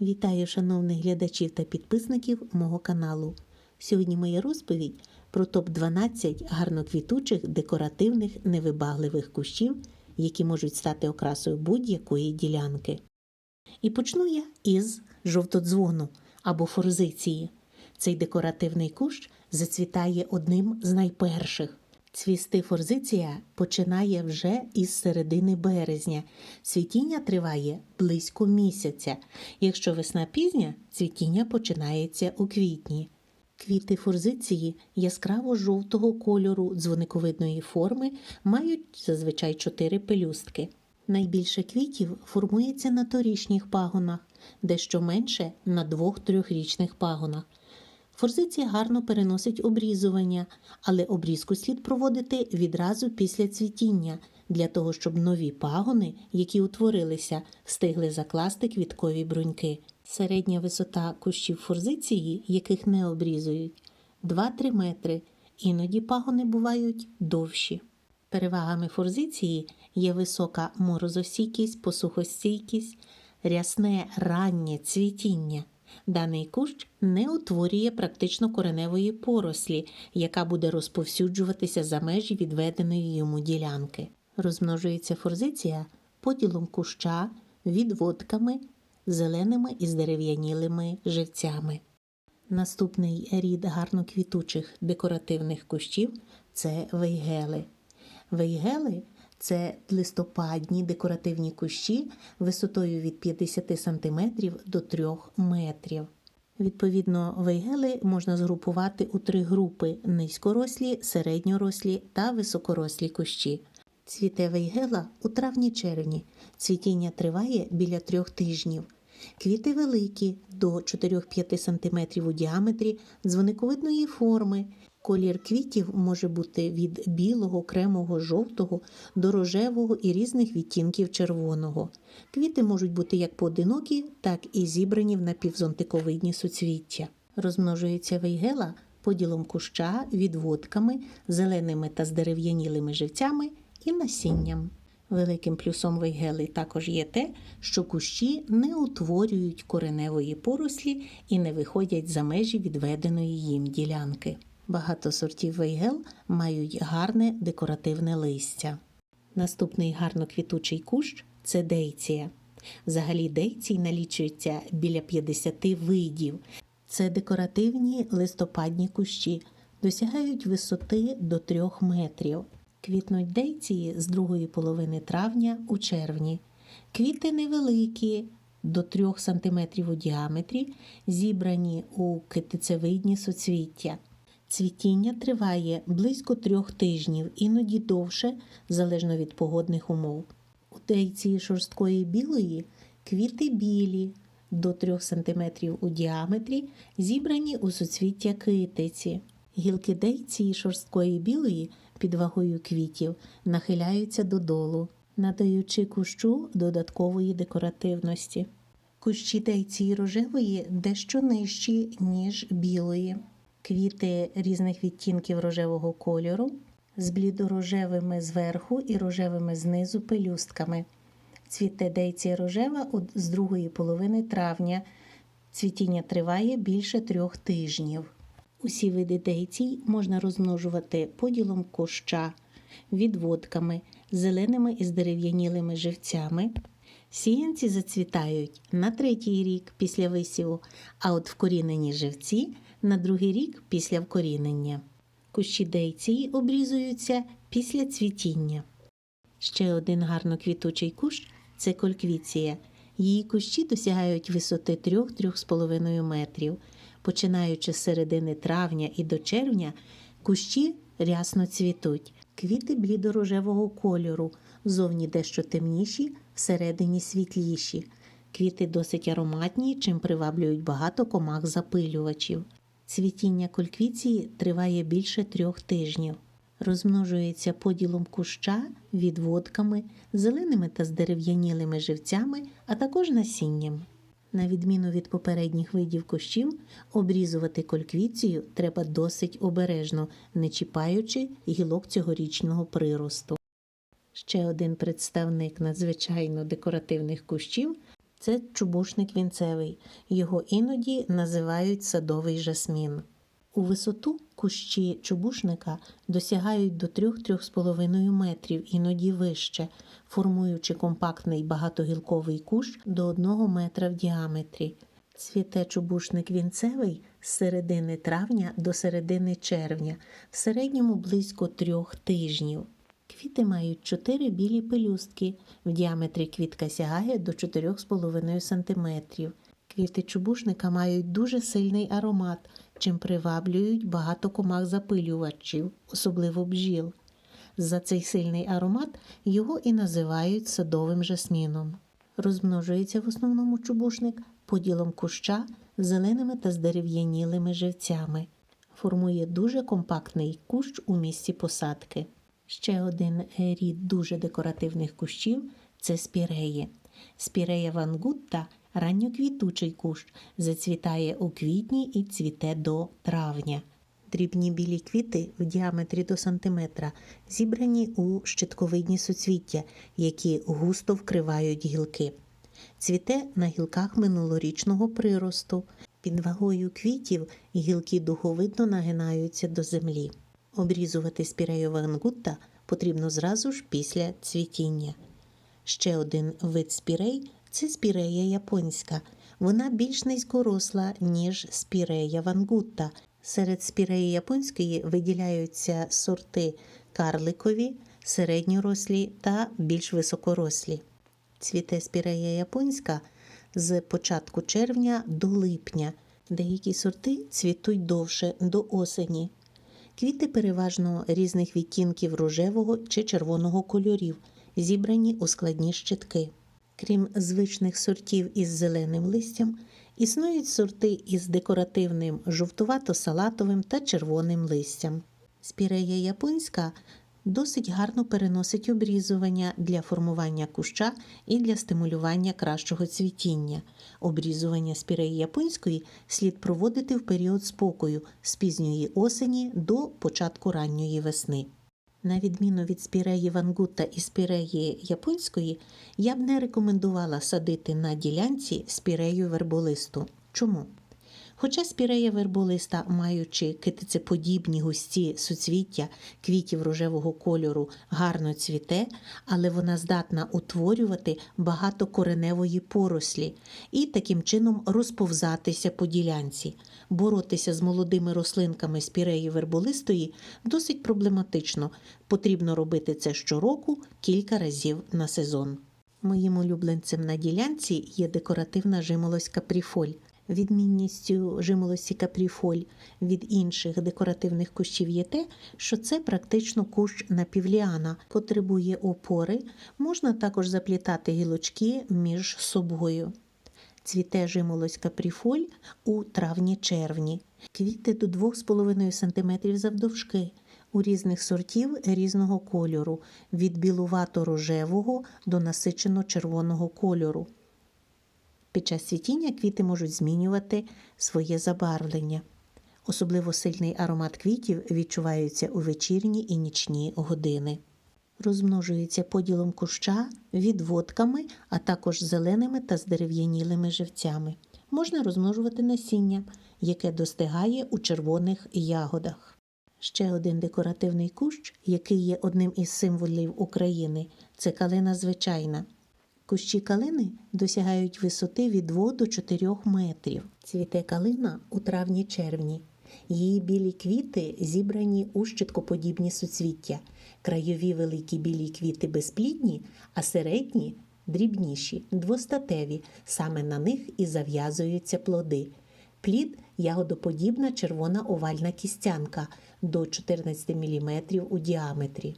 Вітаю шановних глядачів та підписників мого каналу. Сьогодні моя розповідь про топ-12 гарноквітучих декоративних невибагливих кущів, які можуть стати окрасою будь-якої ділянки. І почну я із жовтодзвону або форзиції. Цей декоративний кущ зацвітає одним з найперших. Цвісти форзиція починає вже із середини березня. Цвітіння триває близько місяця. Якщо весна пізня, цвітіння починається у квітні. Квіти форзиції яскраво жовтого кольору дзвониковидної форми мають зазвичай чотири пелюстки. Найбільше квітів формується на торічніх пагонах, дещо менше на двох-трьохрічних пагонах. Форзиція гарно переносить обрізування, але обрізку слід проводити відразу після цвітіння, для того, щоб нові пагони, які утворилися, встигли закласти квіткові бруньки. Середня висота кущів форзиції, яких не обрізують, 2-3 метри, іноді пагони бувають довші. Перевагами форзиції є висока морозостійкість, посухостійкість, рясне раннє цвітіння. Даний кущ не утворює практично кореневої порослі, яка буде розповсюджуватися за межі відведеної йому ділянки. Розмножується форзиція поділом куща, відводками, зеленими і здерев'янілими живцями. Наступний рід гарноквітучих декоративних кущів це вейгели. Вейгели це листопадні декоративні кущі висотою від 50 см до 3 метрів. Відповідно, вейгели можна згрупувати у три групи: низькорослі, середньорослі та високорослі кущі. Цвіте вейгела у травні-червні. Цвітіння триває біля трьох тижнів. Квіти великі до 4-5 см у діаметрі, дзвониковидної форми. Колір квітів може бути від білого, кремового, жовтого до рожевого і різних відтінків червоного. Квіти можуть бути як поодинокі, так і зібрані в напівзонтиковидні суцвіття. Розмножується вейгела поділом куща, відводками, зеленими та здерев'янілими живцями і насінням. Великим плюсом вейгели також є те, що кущі не утворюють кореневої порослі і не виходять за межі відведеної їм ділянки. Багато сортів вейгел мають гарне декоративне листя. Наступний гарноквітучий кущ це дейція. Взагалі дейцій налічується біля 50 видів. Це декоративні листопадні кущі, досягають висоти до 3 метрів. Квітнуть дейції з другої половини травня у червні. Квіти невеликі, до 3 см у діаметрі, зібрані у китицевидні суцвіття. Цвітіння триває близько трьох тижнів, іноді довше, залежно від погодних умов. У дейції шорсткої білої квіти білі до 3 см у діаметрі, зібрані у суцвіття китиці. Гілки дейції шорсткої білої під вагою квітів нахиляються додолу, надаючи кущу додаткової декоративності. Кущі дейції рожевої дещо нижчі, ніж білої. Квіти різних відтінків рожевого кольору з блідорожевими зверху і рожевими знизу пелюстками. Цвіте дейція рожева з другої половини травня. Цвітіння триває більше трьох тижнів. Усі види дейцій можна розмножувати поділом куща, відводками, зеленими і здерев'янілими живцями. Сіянці зацвітають на третій рік після висіву, а от вкорінені живці на другий рік після вкорінення. Кущі дейції обрізуються після цвітіння. Ще один гарно квітучий кущ це кольквіція. Її кущі досягають висоти 3-3,5 метрів. Починаючи з середини травня і до червня, кущі рясно цвітуть. Квіти блідорожевого кольору, зовні дещо темніші, всередині світліші. Квіти досить ароматні, чим приваблюють багато комах запилювачів. Цвітіння кольквіції триває більше трьох тижнів. Розмножується поділом куща, відводками, зеленими та здерев'янілими живцями, а також насінням. На відміну від попередніх видів кущів, обрізувати кольквіцію треба досить обережно, не чіпаючи гілок цьогорічного приросту. Ще один представник надзвичайно декоративних кущів Це чубушник вінцевий. Його іноді називають садовий жасмін. У висоту кущі чубушника досягають до 3-3,5 метрів, іноді вище, формуючи компактний багатогілковий кущ до 1 метра в діаметрі. Цвіте чубушник вінцевий з середини травня до середини червня, в середньому близько трьох тижнів. Квіти мають 4 білі пелюстки. В діаметрі квітка сягає до 4,5 см. Квіти чубушника мають дуже сильний аромат, чим приваблюють багато комах запилювачів, особливо бджіл. За цей сильний аромат його і називають садовим жасміном. Розмножується в основному чубушник поділом куща зеленими та здерев'янілими живцями. Формує дуже компактний кущ у місці посадки. Ще один рід дуже декоративних кущів це спіреї. Спірея вангутта ранньоквітучий кущ, зацвітає у квітні і цвіте до травня. Дрібні білі квіти в діаметрі до сантиметра зібрані у щитковидні суцвіття, які густо вкривають гілки. Цвіте на гілках минулорічного приросту. Під вагою квітів гілки духовидно нагинаються до землі. Обрізувати спірею вангутта потрібно зразу ж після цвітіння. Ще один вид спірей це спірея японська. Вона більш низькоросла, ніж спірея вангутта. Серед спіреї японської виділяються сорти карликові, середньорослі та більш високорослі. Цвіте спірея японська з початку червня до липня. Деякі сорти цвітуть довше до осені. Квіти переважно різних відтінків рожевого чи червоного кольорів, зібрані у складні щитки. Крім звичних сортів із зеленим листям, існують сорти із декоративним жовтувато-салатовим та червоним листям. Спірея японська досить гарно переносить обрізування для формування куща і для стимулювання кращого цвітіння. Обрізування спіреї японської слід проводити в період спокою з пізньої осені до початку ранньої весни. На відміну від спіреї вангута і спіреї японської, я б не рекомендувала садити на ділянці спірею верболисту. Чому? Хоча спірея верболиста, маючи китицеподібні густі суцвіття квітів рожевого кольору, гарно цвіте, але вона здатна утворювати багато кореневої порослі і таким чином розповзатися по ділянці. Боротися з молодими рослинками спіреї верболистої досить проблематично. Потрібно робити це щороку кілька разів на сезон. Моїм улюбленцем на ділянці є декоративна жимолость капріфоль. Відмінністю жимолості капріфоль від інших декоративних кущів є те, що це практично кущ напівліана, потребує опори, можна також заплітати гілочки між собою. Цвіте жимолость капріфоль у травні-червні. Квіти до 2,5 см завдовжки, у різних сортів різного кольору, від білувато-рожевого до насичено-червоного кольору. Під час цвітіння квіти можуть змінювати своє забарвлення. Особливо сильний аромат квітів відчувається у вечірні і нічні години. Розмножується поділом куща, відводками, а також зеленими та здерев'янілими живцями. Можна розмножувати насіння, яке достигає у червоних ягодах. Ще один декоративний кущ, який є одним із символів України, це калина звичайна. Кущі калини досягають висоти від 2 до 4 метрів. Цвіте калина у травні-червні. Її білі квіти зібрані у щиткоподібні суцвіття. Краєві великі білі квіти безплідні, а середні дрібніші, двостатеві. Саме на них і зав'язуються плоди. Плід ягодоподібна червона овальна кістянка до 14 мм у діаметрі.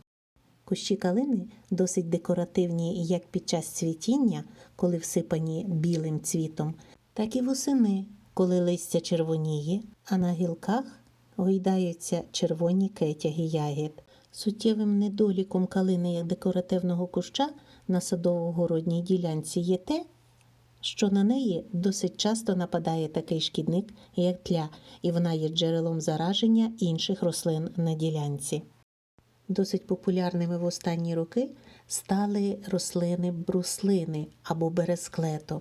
Кущі калини досить декоративні як під час цвітіння, коли всипані білим цвітом, так і восени, коли листя червоніє, а на гілках гойдаються червоні кетяги ягід. Суттєвим недоліком калини як декоративного куща на садово-городній ділянці є те, що на неї досить часто нападає такий шкідник, як тля, і вона є джерелом зараження інших рослин на ділянці. Досить популярними в останні роки стали рослини бруслини або бересклето.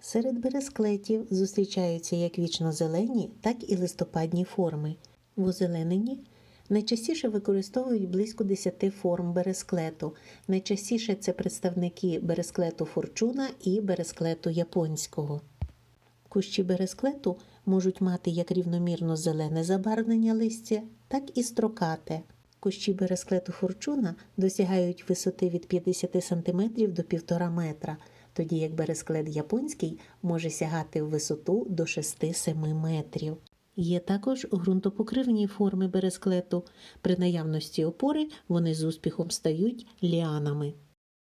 Серед бересклетів зустрічаються як вічнозелені, так і листопадні форми. В озелененні найчастіше використовують близько 10 форм бересклету. Найчастіше це представники бересклету форчуна і бересклету японського. Кущі бересклету можуть мати як рівномірно зелене забарвлення листя, так і строкате. Кущі бересклету форчуна досягають висоти від 50 см до 1,5 метра, тоді як бересклет японський може сягати в висоту до 6-7 метрів. Є також ґрунтопокривні форми бересклету. При наявності опори вони з успіхом стають ліанами.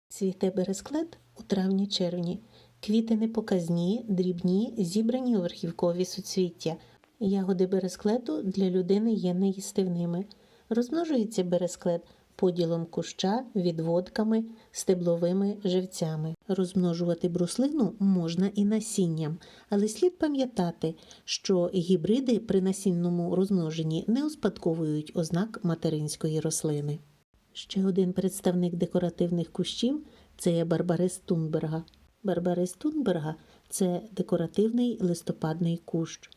Цвіте бересклет у травні-червні. Квіти непоказні, дрібні, зібрані у верхівкові суцвіття. Ягоди бересклету для людини є неїстивними. Розмножується бересклет поділом куща, відводками, стебловими живцями. Розмножувати бруслину можна і насінням, але слід пам'ятати, що гібриди при насінному розмноженні не успадковують ознак материнської рослини. Ще один представник декоративних кущів це Барбарис Тунберга. Барбарис Тунберга це декоративний листопадний кущ.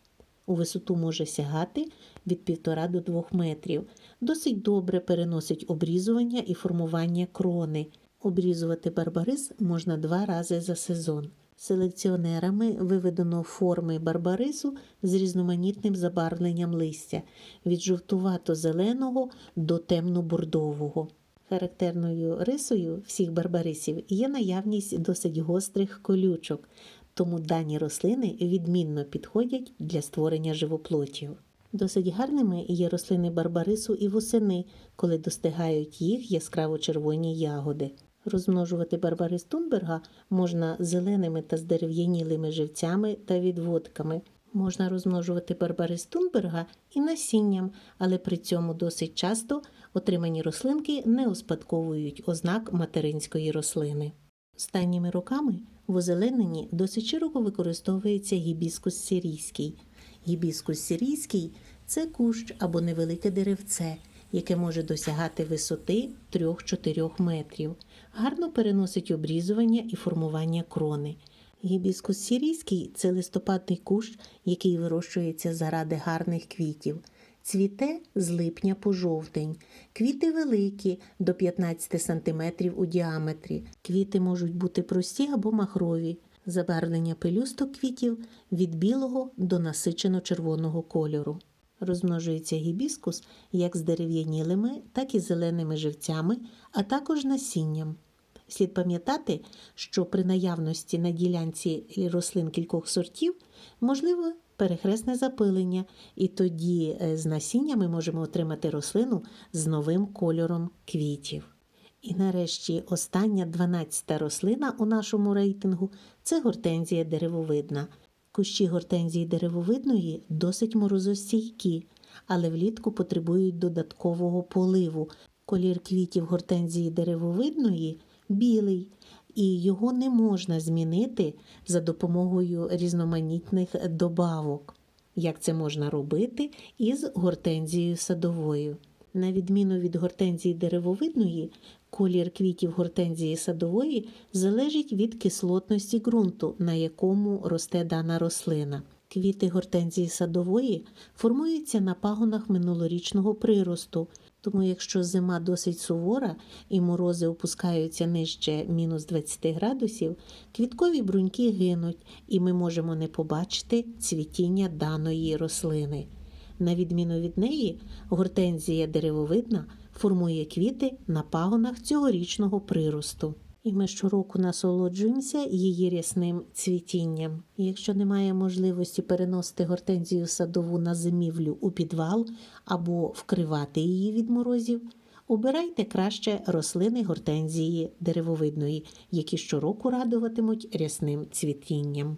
У висоту може сягати від 1,5 до 2 метрів. Досить добре переносить обрізування і формування крони. Обрізувати барбарис можна два рази за сезон. Селекціонерами виведено форми барбарису з різноманітним забарвленням листя від жовтувато-зеленого до темно-бордового. Характерною рисою всіх барбарисів є наявність досить гострих колючок, тому дані рослини відмінно підходять для створення живоплотів. Досить гарними є рослини барбарису і восени, коли достигають їх яскраво червоні ягоди. Розмножувати барбарис Тунберга можна зеленими та здерев'янілими живцями та відводками. Можна розмножувати барбарис Тунберга і насінням, але при цьому досить часто отримані рослинки не успадковують ознак материнської рослини. Останніми роками в озелененні досить широко використовується гібіскус сирійський. Гібіскус сирійський це кущ або невелике деревце, яке може досягати висоти 3-4 метрів. Гарно переносить обрізування і формування крони. Гібіскус сирійський це листопадний кущ, який вирощується заради гарних квітів. Цвіте з липня по жовтень. Квіти великі до 15 см у діаметрі. Квіти можуть бути прості або махрові. Забарвлення пелюсток квітів від білого до насичено-червоного кольору. Розмножується гібіскус як з дерев'янілими, так і зеленими живцями, а також насінням. Слід пам'ятати, що при наявності на ділянці рослин кількох сортів можливо перехресне запилення, і тоді е, з насіння ми можемо отримати рослину з новим кольором квітів. І нарешті остання 12-та рослина у нашому рейтингу це гортензія деревовидна. Кущі гортензії деревовидної досить морозостійкі, але влітку потребують додаткового поливу. Колір квітів гортензії деревовидної білий, і його не можна змінити за допомогою різноманітних добавок, як це можна робити із гортензією садовою. На відміну від гортензії деревовидної, колір квітів гортензії садової залежить від кислотності ґрунту, на якому росте дана рослина. Квіти гортензії садової формуються на пагонах минулорічного приросту, тому якщо зима досить сувора і морози опускаються нижче мінус 20 градусів, квіткові бруньки гинуть, і ми можемо не побачити цвітіння даної рослини. На відміну від неї, гортензія деревовидна формує квіти на пагонах цьогорічного приросту. І ми щороку насолоджуємося її рясним цвітінням. Якщо немає можливості переносити гортензію садову на зимівлю у підвал або вкривати її від морозів, обирайте краще рослини гортензії деревовидної, які щороку радуватимуть рясним цвітінням.